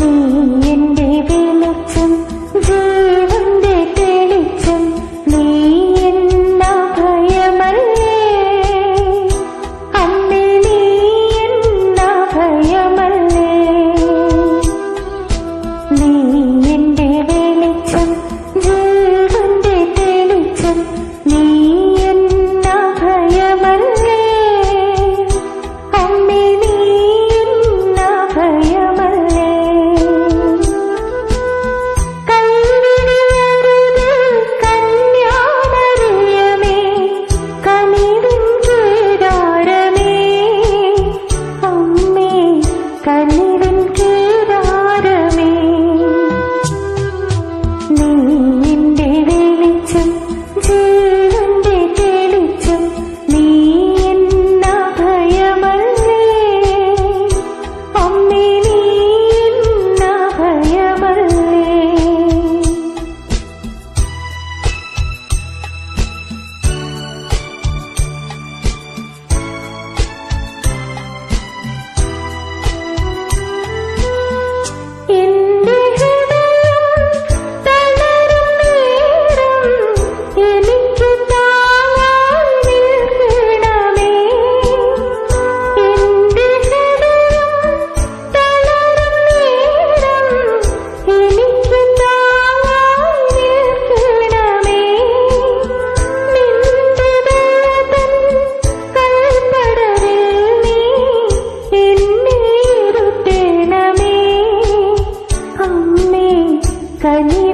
നീ എന്റെ വെളിച്ചം ജീവന്റെ തെളിച്ചം നീ എന്ന ഭയമല്ലേ? അമ്മേ നീ എന്ന ഭയമല്ലേ? கனி